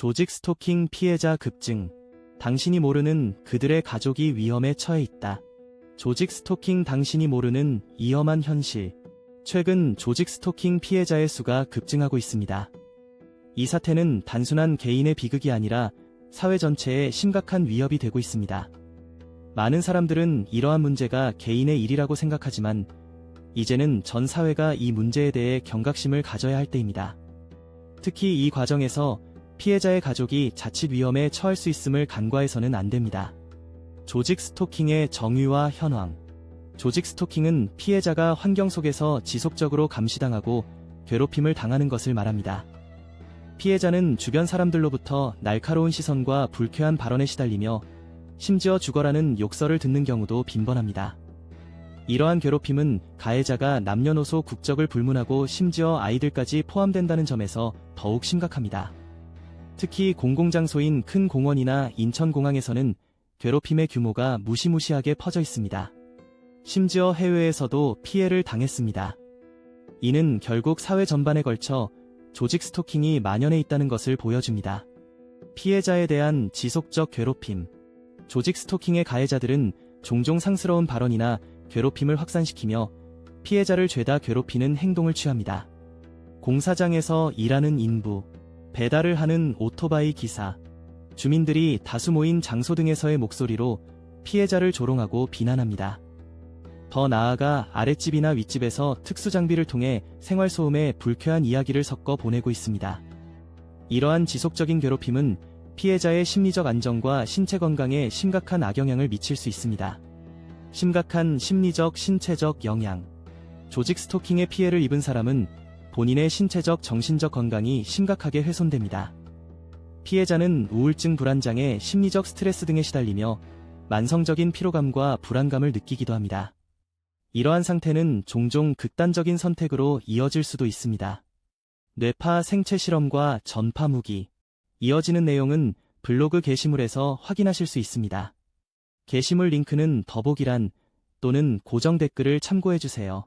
조직 스토킹 피해자 급증. 당신이 모르는 그들의 가족이 위험에 처해 있다. 조직 스토킹 당신이 모르는 위험한 현실. 최근 조직 스토킹 피해자의 수가 급증하고 있습니다. 이 사태는 단순한 개인의 비극이 아니라 사회 전체에 심각한 위협이 되고 있습니다. 많은 사람들은 이러한 문제가 개인의 일이라고 생각하지만 이제는 전 사회가 이 문제에 대해 경각심을 가져야 할 때입니다. 특히 이 과정에서 피해자의 가족이 자칫 위험에 처할 수 있음을 간과해서는 안 됩니다. 조직 스토킹의 정의와 현황. 조직 스토킹은 피해자가 환경 속에서 지속적으로 감시당하고 괴롭힘을 당하는 것을 말합니다. 피해자는 주변 사람들로부터 날카로운 시선과 불쾌한 발언에 시달리며 심지어 죽어라는 욕설을 듣는 경우도 빈번합니다. 이러한 괴롭힘은 가해자가 남녀노소 국적을 불문하고 심지어 아이들까지 포함된다는 점에서 더욱 심각합니다. 특히 공공장소인 큰 공원이나 인천공항에서는 괴롭힘의 규모가 무시무시하게 퍼져 있습니다. 심지어 해외에서도 피해를 당했습니다. 이는 결국 사회 전반에 걸쳐 조직 스토킹이 만연해 있다는 것을 보여줍니다. 피해자에 대한 지속적 괴롭힘. 조직 스토킹의 가해자들은 종종 상스러운 발언이나 괴롭힘을 확산시키며 피해자를 죄다 괴롭히는 행동을 취합니다. 공사장에서 일하는 인부, 배달을 하는 오토바이 기사, 주민들이 다수 모인 장소 등에서의 목소리로 피해자를 조롱하고 비난합니다. 더 나아가 아랫집이나 윗집에서 특수장비를 통해 생활소음에 불쾌한 이야기를 섞어 보내고 있습니다. 이러한 지속적인 괴롭힘은 피해자의 심리적 안정과 신체 건강에 심각한 악영향을 미칠 수 있습니다. 심각한 심리적, 신체적 영향. 조직 스토킹의 피해를 입은 사람은 본인의 신체적, 정신적 건강이 심각하게 훼손됩니다. 피해자는 우울증 불안장애, 심리적 스트레스 등에 시달리며 만성적인 피로감과 불안감을 느끼기도 합니다. 이러한 상태는 종종 극단적인 선택으로 이어질 수도 있습니다. 뇌파 생체 실험과 전파 무기. 이어지는 내용은 블로그 게시물에서 확인하실 수 있습니다. 게시물 링크는 더보기란 또는 고정 댓글을 참고해주세요.